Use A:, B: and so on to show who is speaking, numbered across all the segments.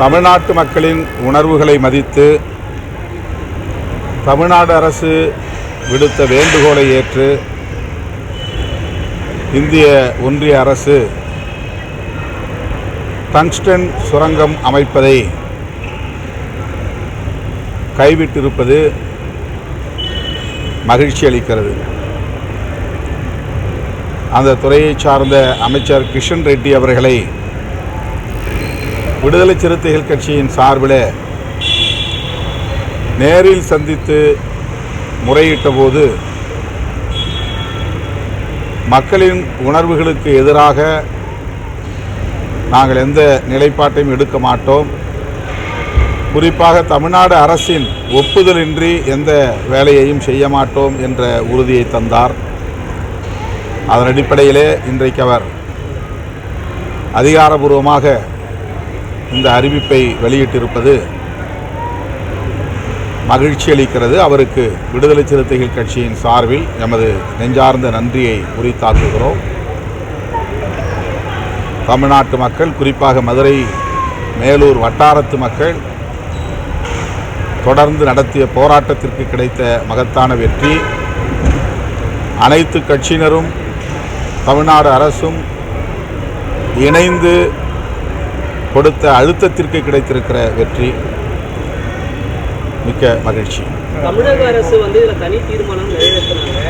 A: தமிழ்நாட்டு மக்களின் உணர்வுகளை மதித்து தமிழ்நாடு அரசு விடுத்த வேண்டுகோளை ஏற்று இந்திய ஒன்றிய அரசு டங்ஸ்டன் சுரங்கம் அமைப்பதை கைவிட்டிருப்பது மகிழ்ச்சி அளிக்கிறது. அந்த துறையை சார்ந்த அமைச்சர் கிஷன் ரெட்டி அவர்களை விடுதலை சிறுத்தைகள் கட்சியின் சார்பில் நேரில் சந்தித்து முறையிட்ட போது மக்களின் உணர்வுகளுக்கு எதிராக நாங்கள் எந்த நிலைப்பாட்டையும் எடுக்க மாட்டோம். குறிப்பாக தமிழ்நாடு அரசின் ஒப்புதலின்றி எந்த வேலையையும் செய்ய மாட்டோம் என்ற உறுதியை தந்தார். அதன் அடிப்படையிலே இன்றைக்கு அவர் அதிகாரபூர்வமாக இந்த அறிவிப்பை வெளியிட்டிருப்பது மகிழ்ச்சி அளிக்கிறது. அவருக்கு விடுதலை சிறுத்தைகள் கட்சியின் சார்பில் எமது நெஞ்சார்ந்த நன்றியை உரித்தாக்குகிறோம். தமிழ்நாட்டு மக்கள் குறிப்பாக மதுரை மேலூர் வட்டாரத்து மக்கள் தொடர்ந்து நடத்திய போராட்டத்திற்கு கிடைத்த மகத்தான வெற்றி. அனைத்து கட்சியினரும் தமிழ்நாடு அரசும் இணைந்து கொடுத்த அழுத்தத்திற்கு கிடைத்திருக்கிற வெற்றி. மிக்க மகிழ்ச்சி.
B: தமிழக அரசு வந்து இதில் தனி தீர்மானம் நிறைவேற்றினாங்க.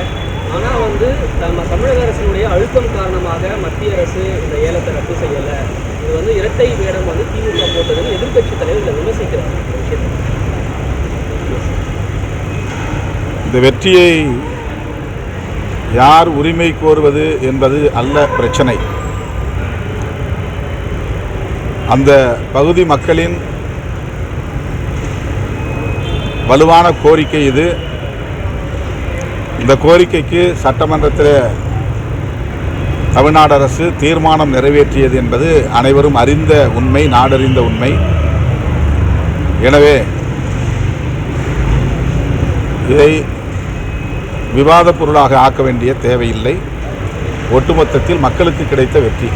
B: ஆனால் வந்து நம்ம தமிழக அரசினுடைய அழுத்தம் காரணமாக மத்திய அரசு இந்த ஏலத்தை ரத்து செய்யலை. இது வந்து இரட்டை வேடம் வந்து திமுக போட்டதுன்னு எதிர்க்கட்சி தலைவர் இதை விமர்சிக்கிறாங்க இந்த
A: வெற்றியை யார் உரிமை கோருவது என்பது அல்ல பிரச்சனை. அந்த பகுதி மக்களின் வலுவான கோரிக்கை இது. இந்த கோரிக்கைக்கு சட்டமன்றத்தில் தமிழ்நாடு அரசு தீர்மானம் நிறைவேற்றியது என்பது அனைவரும் அறிந்த உண்மை நாடறிந்த உண்மை. எனவே இதை விவாதப் பொருளாக ஆக்க வேண்டிய தேவையில்லை. ஒட்டுமொத்தத்தில் மக்களுக்கு கிடைத்த வெற்றி.